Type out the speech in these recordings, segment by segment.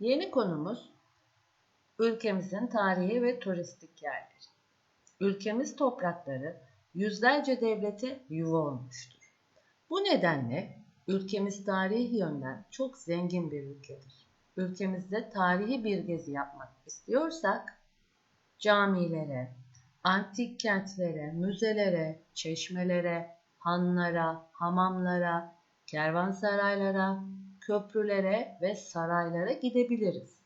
Yeni konumuz ülkemizin tarihi ve turistik yerleri. Ülkemiz toprakları yüzlerce devlete yuva olmuştur. Bu nedenle ülkemiz tarihi yönden çok zengin bir ülkedir. Ülkemizde tarihi bir gezi yapmak istiyorsak camilere, antik kentlere, müzelere, çeşmelere, hanlara, hamamlara, kervansaraylara, köprülere ve saraylara gidebiliriz.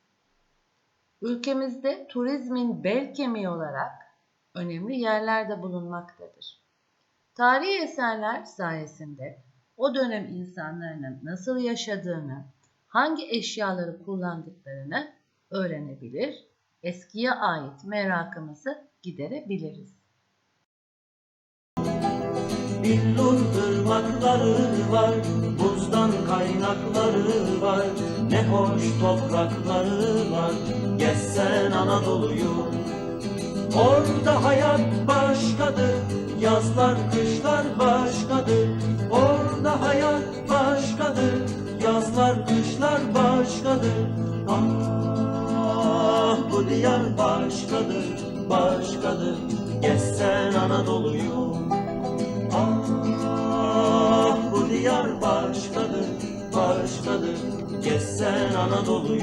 Ülkemizde turizmin bel kemiği olarak önemli yerler de bulunmaktadır. Tarihi eserler sayesinde o dönem insanların nasıl yaşadığını, hangi eşyaları kullandıklarını öğrenebilir, eskiye ait merakımızı giderebiliriz. Billur ırmakları var, buzdan kaynakları var. Ne hoş toprakları var, gezsen Anadolu'yu. Orada hayat başkadır, yazlar kışlar başkadır. Orada hayat başkadır, yazlar kışlar başkadır. Ah bu diyar başkadır, başkadır. Gezsen Anadolu'yu. Ah bu diyar başkadır, başkadır Gezsen Anadolu'yu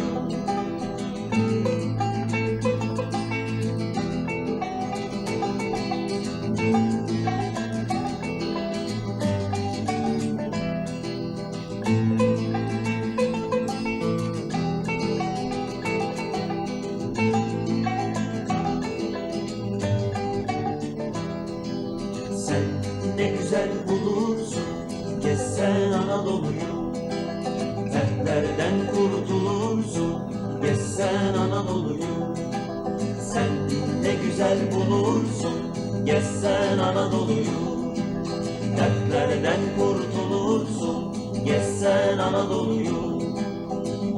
Gezsen Anadolu'yu Sen ne güzel bulursun Gezsen Anadolu'yu Dertlerden kurtulursun Gezsen Anadolu'yu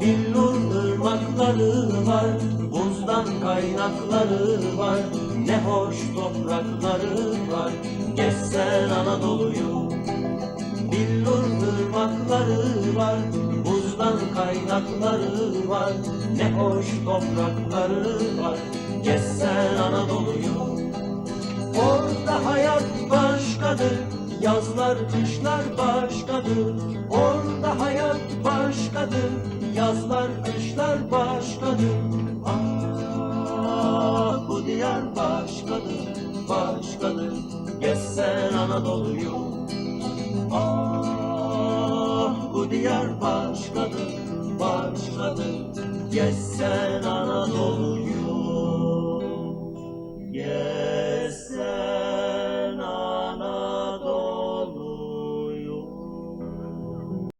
Billur ırmakları var, buzdan kaynakları var. Ne hoş toprakları var, gezsen Anadolu'yu. Billur ırmakları var, kaynakları var. Ne hoş toprakları var, gezsen Anadolu'yu. Orada hayat başkadır, yazlar kışlar başkadır. Orada hayat başkadır, yazlar kışlar başkadır. Ah bu diyar başkadır, başkadır. Gezsen Anadolu'yu. Ah bu diyar başkadır, Gezsen Anadolu'yu. Gez